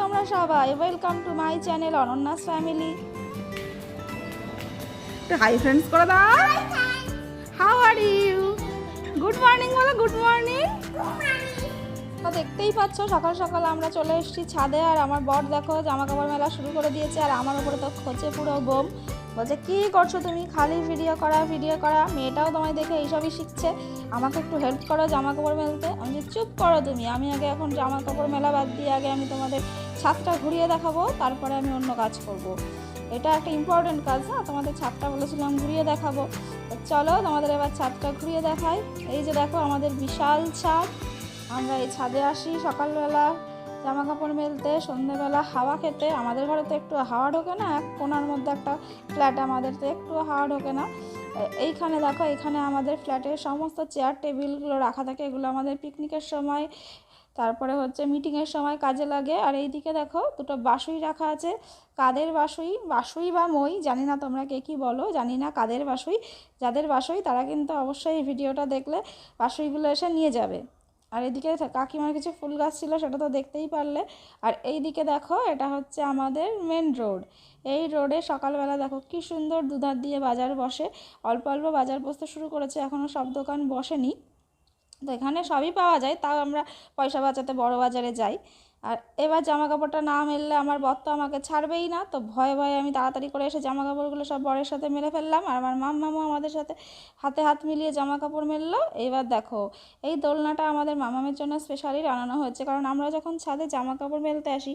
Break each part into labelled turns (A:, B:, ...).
A: তোমরা সবাই। Welcome to my channel Ananyas family hi friends করে দাও। How are you good morning বলো গুড মর্নিং তো দেখতেই পাচ্ছ সকাল সকাল আমরা চলে এসেছি ছাদে আর আমার বর দেখো জামা কাপড় মেলা শুরু করে দিয়েছে আর আমার উপরে তো খোঁচে পুরো বোম বলছে কি করছ তুমি? খালি ভিডিও করা ভিডিও করা? মেয়েটাও তোমায় দেখে এইসবই শিখছে। আমাকে একটু হেল্প করো জামা কাপড় মেলতে। আমি যে চুপ করো তুমি। আমি আগে এখন জামা কাপড় মেলা বাদ দিয়ে আগে আমি তোমাদের ছাদটা ঘুরিয়ে দেখাবো, তারপরে আমি অন্য কাজ করব। এটা একটা ইম্পর্টেন্ট কাজ না তোমাদের ছাদটা বলেছিলাম, ঘুরিয়ে দেখাবো। চলো, তোমাদের এবার ছাদটা ঘুরিয়ে দেখাই। এই যে দেখো, আমাদের বিশাল ছাদ। আমরা এই ছাদে আসি সকালবেলা জামা কাপড় মেলতে সন্ধ্যেবেলা হাওয়া খেতে। আমাদের ঘরে তো একটু হাওয়া ঢোকে না, এক কোনার মধ্যে একটা ফ্ল্যাট আমাদের তো একটু হাওয়া ঢোকে না। এইখানে দেখো, এখানে আমাদের ফ্ল্যাটের সমস্ত চেয়ার টেবিলগুলো রাখা থাকে। এগুলো আমাদের পিকনিকের সময় তারপরে হচ্ছে মিটিংয়ের সময় কাজে লাগে। আর এইদিকে দেখো দুটো বাসুই রাখা আছে। কাদের বাসুই বাসুই বা মই? জানি না তোমরা কে কী বলো, জানি না কাদের বাসুই যাদের বাসুই তারা কিন্তু অবশ্যই এই ভিডিওটা দেখলে বাসুইগুলো এসে নিয়ে যাবে। আর এদিকে কাকিমার কিছু ফুল গাছ ছিল, সেটা তো দেখতেই পারলে। আর এই দিকে দেখো, এটা হচ্ছে আমাদের মেন রোড এই রোডে সকালবেলা দেখো কি সুন্দর দুধার দিয়ে বাজার বসে। অল্প অল্প বাজার বসতে শুরু করেছে এখনও সব দোকান বসেনি। তো এখানে সবই পাওয়া যায় তাও আমরা পয়সা বাঁচাতে বড় বাজারে যাই। আর এবার জামা কাপড়টা না মেললে আমার বর তো আমাকে ছাড়বেই না। তো ভয়ে ভয়ে আমি তাড়াতাড়ি করে এসে জামা কাপড়গুলো সব বরের সাথে মেলে ফেললাম আর আমার মাম্মামও আমাদের সাথে হাতে হাত মিলিয়ে জামা কাপড় মেললো। এইবার দেখো, এই দোলনাটা আমাদের মামামের জন্য স্পেশালি বানানো হয়েছে। কারণ আমরা যখন ছাদে জামা কাপড় মেলতে আসি,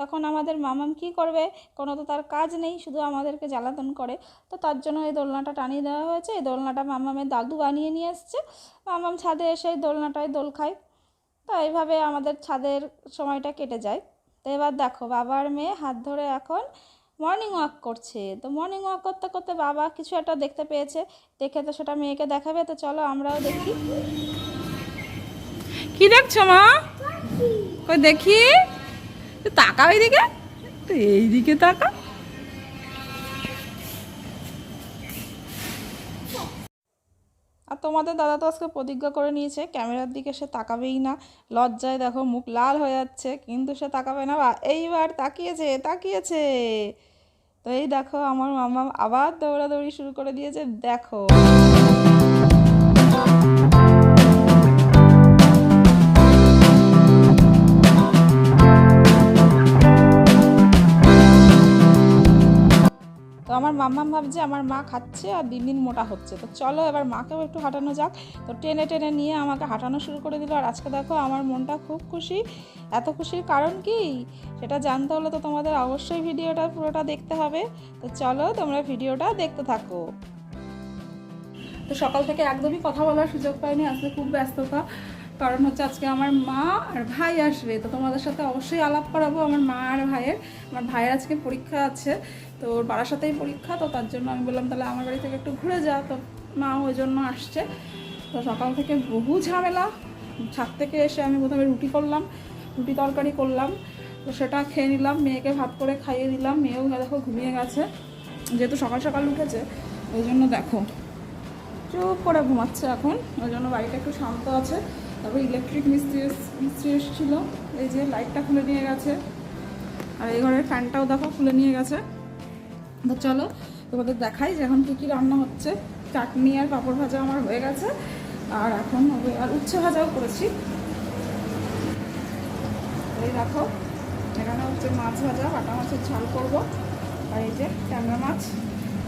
A: তখন আমাদের মামাম কি করবে? কোনো তো তার কাজ নেই, শুধু আমাদেরকে জ্বালাতন করে। তো তার জন্য এই দোলনাটা টানিয়ে দেওয়া হয়েছে। এই দোলনাটা মামামের দাদু বানিয়ে নিয়ে এসছে মামাম ছাদে এসে এই দোলনাটায় দোল খায়। তো এইভাবে আমাদের ছাদের সময়টা কেটে যায়। তো এবার দেখো, বাবার মেয়ে হাত ধরে এখন মর্নিং ওয়াক করছে। তো মর্নিং ওয়াক করতে করতে বাবা কিছু একটা দেখতে পেয়েছে। দেখে তো সেটা মেয়েকে দেখাবে। তো চলো আমরাও দেখি। কি দেখছ মা? কই দেখি? তুই তাকা ওইদিকে তুই এইদিকে তাকা তোমাদের দাদা তো আজকে প্রতিজ্ঞা করে নিয়েছে, ক্যামেরার দিকে সে তাকাবেই না। লজ্জায় দেখো মুখ লাল হয়ে যাচ্ছে, কিন্তু সে তাকাবে না। বা, এইবার তাকিয়েছে তাকিয়েছে। তো এই দেখো আমার মামা আবার দৌড়াদৌড়ি শুরু করে দিয়েছে, দেখো। আমার মাম্মাম ভাবছে আমার মা খাচ্ছে আর দিন দিন মোটা হচ্ছে। তো চলো এবার মাকেও একটু হাঁটানো যাক। তো টেনে টেনে নিয়ে আমাকে হাঁটানো শুরু করে দিল। আর আজকে দেখো আমার মনটা খুব খুশি। এত খুশির কারণ কি? সেটা জানতে হলে তো তোমাদের অবশ্যই ভিডিওটা পুরোটা দেখতে হবে। তো চলো তোমরা ভিডিওটা দেখতে থাকো। তো সকাল থেকে একদমই কথা বলার সুযোগ পাইনি। আজকে খুব ব্যস্ততা। কারণ হচ্ছে আজকে আমার মা আর ভাই আসবে। তো তোমাদের সাথে অবশ্যই আলাপ করাবো আমার মা আর ভাইয়ের। আমার ভাইয়ের আজকে পরীক্ষা আছে। তো ওর বাড়ার সাথেই পরীক্ষা, তো তার জন্য আমি বললাম, তাহলে আমার বাড়ি থেকে একটু ঘুরে যা। তো মা ওই জন্য আসছে। তো সকাল থেকে বহু ঝামেলা। ছাদ থেকে এসে আমি প্রথমে রুটি করলাম, রুটি তরকারি করলাম। তো সেটা খেয়ে নিলাম, মেয়েকে ভাত করে খাইয়ে দিলাম। মেয়েও দেখো ঘুমিয়ে গেছে। যেহেতু সকাল সকাল উঠেছে, ওই জন্য দেখো। চুপ করে ঘুমাচ্ছে এখন। ওই জন্য বাড়িটা একটু শান্ত আছে। তারপর ইলেকট্রিক মিস্ত্রি মিস্ত্রি এসেছিল। এই যে লাইটটা খুলে নিয়ে গেছে। আর এই ঘরের ফ্যানটাও দেখো খুলে নিয়ে গেছে। তো চলো, তোমাদের দেখাই যে এখন কী কী রান্না হচ্ছে। চাটনি আর পাঁপড় ভাজা আমার হয়ে গেছে। আর এখন হবে, আর উচ্ছে ভাজাও করেছি। এই দেখো, এখানে হচ্ছে মাছ ভাজা, বাটা মাছের ঝাল করব। আর এই যে ট্যাংরা মাছ,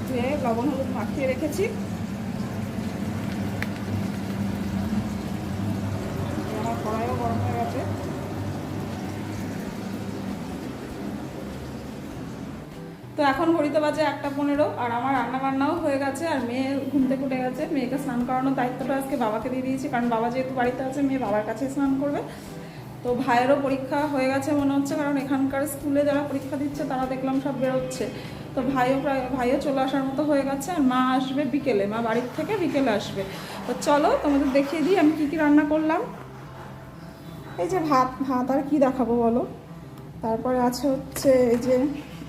A: ধুয়ে লবণ, হলুদ মাখিয়ে রেখেছি। আমার কড়াইও গরম হয়ে গেছে তো এখন ঘড়িতে বাজে একটা পনেরো আর আমার রান্না বান্নাও হয়ে গেছে আর মেয়ে ঘুম থেকে উঠে গেছে। মেয়েকে স্নান করানোর দায়িত্বটা আজকে বাবাকে দিয়ে দিয়েছি, কারণ বাবা যেহেতু বাড়িতে আছে, মেয়ে বাবার কাছে স্নান করবে। তো ভাইয়েরও পরীক্ষা হয়ে গেছে মনে হচ্ছে, কারণ এখানকার স্কুলে যারা পরীক্ষা দিচ্ছে তারা দেখলাম সব বেরোচ্ছে। তো ভাইও প্রায়, ভাইও চলে আসার মতো হয়ে গেছে আর মা আসবে বিকেলে, মা বাড়ির থেকে বিকেলে আসবে। তো চলো তোমাদের দেখিয়ে দিই আমি কী কী রান্না করলাম। এই যে ভাত ভাত আর কি দেখাবো বলো? তারপরে আছে হচ্ছে এই যে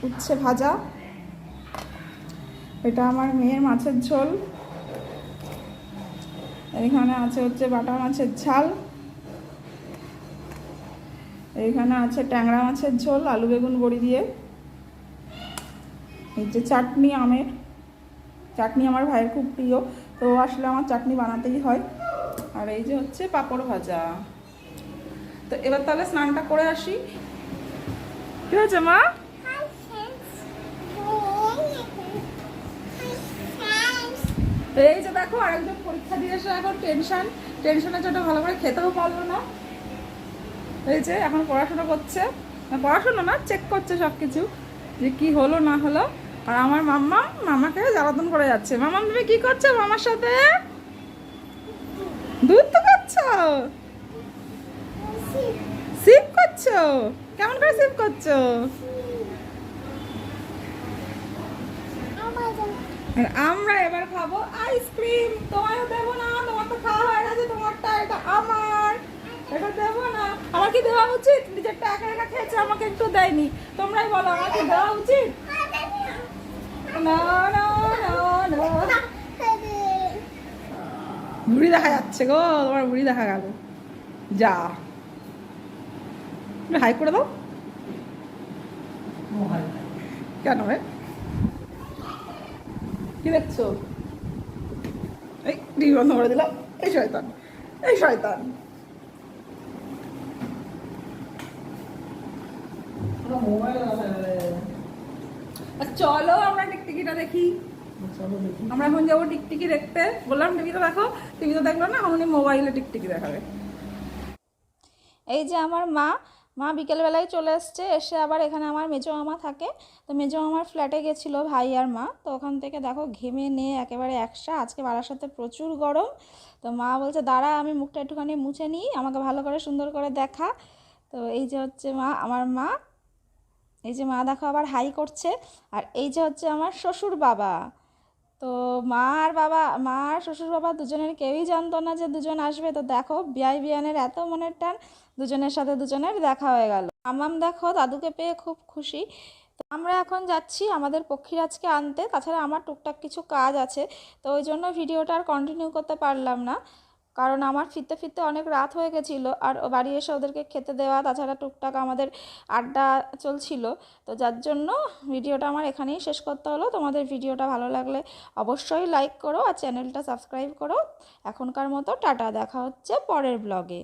A: উচ্ছে ভাজা। এটা আমার মেয়ের মাছের ঝোল। এখানে আছে হচ্ছে বাটা মাছের ঝাল। এইখানে আছে ট্যাংরা মাছের ঝোল, আলু বেগুন বড়ি দিয়ে। এই যে চাটনি আমের। চাটনি আমার ভাইয়ের খুব প্রিয়, তো আসলে আমার চাটনি বানাতেই হয়। আর এই যে হচ্ছে পাঁপড় ভাজা। তো এবার তাহলে স্নানটা করে আসি। ঠিক আছে মা? তো এই যে দেখো আরেকজন পরীক্ষা দিয়ে এসে এখন টেনশন টেনশনের জন্য ভালো করে খেতেও পারল না। এই যে এখন পড়াশোনা করছে। পড়াশোনা না চেক করছে সব কিছু যে কি হলো না হলো। আর আমার মাম্মা মামাকে জ্বালাতন করে যাচ্ছে। মামা তুমি কি করছ মামার সাথে? দুধ তো খাচ্ছ? সিপ করছ? কেমন করে সিপ করছ? আর আমরা এবার খাব আইসক্রিম তোমারও দেবো না তোমার তো খাওয়া হয়ে গেছে তোমারটা এটা আমার। এটা দেবো না। আমার কি দেওয়া উচিত? নিজেরটা একা একা খেয়েছে আমাকে একটু দেয়নি। তোমরাই বলো আমার কি দেওয়া উচিত? না না না না। বুড়ি দেখা যাচ্ছে গো তোমার বুড়ি দেখা গেল। যা। হাই করে দাও। কেন রে? কি দেখছ? এই টিভি বন্ধ করে দিলাম। এই শয়তান এই শয়তান। আর চলো আমরা টিকটিকিটা দেখি। আমরা এখন যাব টিকটিকি দেখতে। বললাম টিভিতে দেখো টিভিতে দেখল না উনি মোবাইলে টিকটিকি দেখাবে। এই যে আমার মা মা বিকেলবেলায় চলে এসছে এসে আবার এখানে আমার মেজো মামা থাকে। তো মেজো মামার ফ্ল্যাটে গেছিল ভাই আর মা। তো ওখান থেকে দেখো ঘেমে নিয়ে একেবারে একসা, আজকে বারাসাতে প্রচুর গরম। তো মা বলছে, দাঁড়া, আমি মুখটা একটুখানি মুছে নিই, আমাকে ভালো করে সুন্দর করে দেখা। তো এই যে হচ্ছে মা, আমার মা। এই যে মা দেখো আবার হাই করছে। আর এই যে হচ্ছে আমার শ্বশুর বাবা। তো মা আর বাবা, মা আর শ্বশুর বাবা দুজনের কেউই জানতো না যে দুজন আসবে। তো দেখো বিয়াই বিয়ানের এত মনের টান। দুজনের সাথে দুজনের দেখা হয়ে গেল। আমাম দেখো, দাদুকে পেয়ে খুব খুশি। তো আমরা এখন যাচ্ছি আমাদের পক্ষীরাজকে আনতে। তাছাড়া আমার টুকটাক কিছু কাজ আছে। তো ওই জন্য ভিডিওটা আর কন্টিনিউ করতে পারলাম না। কারণ আমার ফিরতে ফিরতে অনেক রাত হয়ে গেছিল আর বাড়ি এসে ওদেরকে খেতে দেওয়া, তাছাড়া টুকটাক আমাদের আড্ডা চলছিল। তো যার জন্য ভিডিওটা আমার এখানেই শেষ করতে হলো। তোমাদের ভিডিওটা ভালো লাগলে অবশ্যই লাইক করো আর চ্যানেলটা সাবস্ক্রাইব করো। এখনকার মতো টাটা, দেখা হচ্ছে পরের ব্লগে